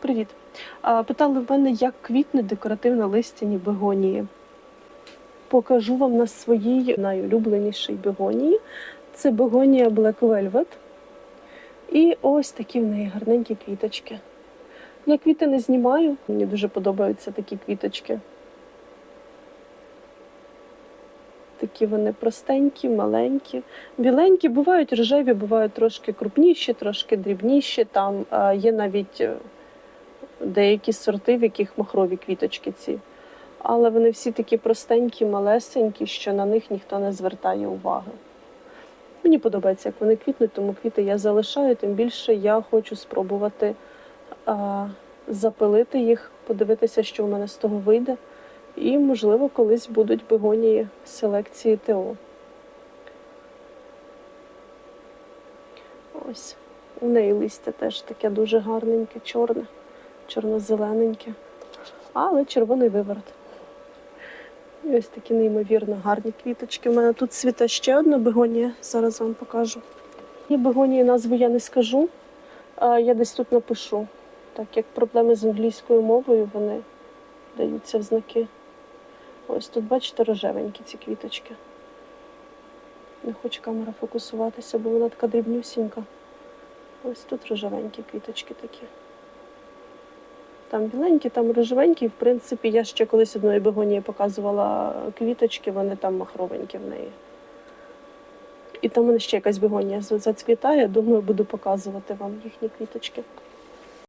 Привіт. Питали в мене, як квітнуть декоративно листяні бегонії. Покажу вам на своїй найулюбленішій бегонії. Це бегонія Black Velvet. І ось такі в неї гарненькі квіточки. Я квіти не знімаю, мені дуже подобаються такі квіточки. Такі вони простенькі, маленькі, біленькі, бувають рожеві, бувають трошки крупніші, трошки дрібніші. Там є навіть е, деякі сорти, в яких махрові квіточки ці. Але вони всі такі простенькі, малесенькі, що на них ніхто не звертає уваги. Мені подобається, як вони квітнуть, тому квіти я залишаю, тим більше я хочу спробувати а, запилити їх, подивитися, що в мене з того вийде. І, можливо, колись будуть бегонії селекції ТО. Ось. У неї листя теж таке дуже гарненьке, чорне, чорно-зелененьке, але червоний виворот. І ось такі неймовірно гарні квіточки. У мене тут цвіте ще одна бегонія, зараз вам покажу. Є бегонії, назву я не скажу, я десь тут напишу. Так як проблеми з англійською мовою, вони даються в знаки. Ось тут, бачите, рожевенькі ці квіточки. Не хоче камера фокусуватися, бо вона така дрібнюсінька. Ось тут рожевенькі квіточки такі. Там біленькі, там рожевенькі. В принципі, я ще колись одної бегонії показувала квіточки, вони там махровенькі в неї. І там у мене ще якась бегонія зацвітає. Думаю, буду показувати вам їхні квіточки.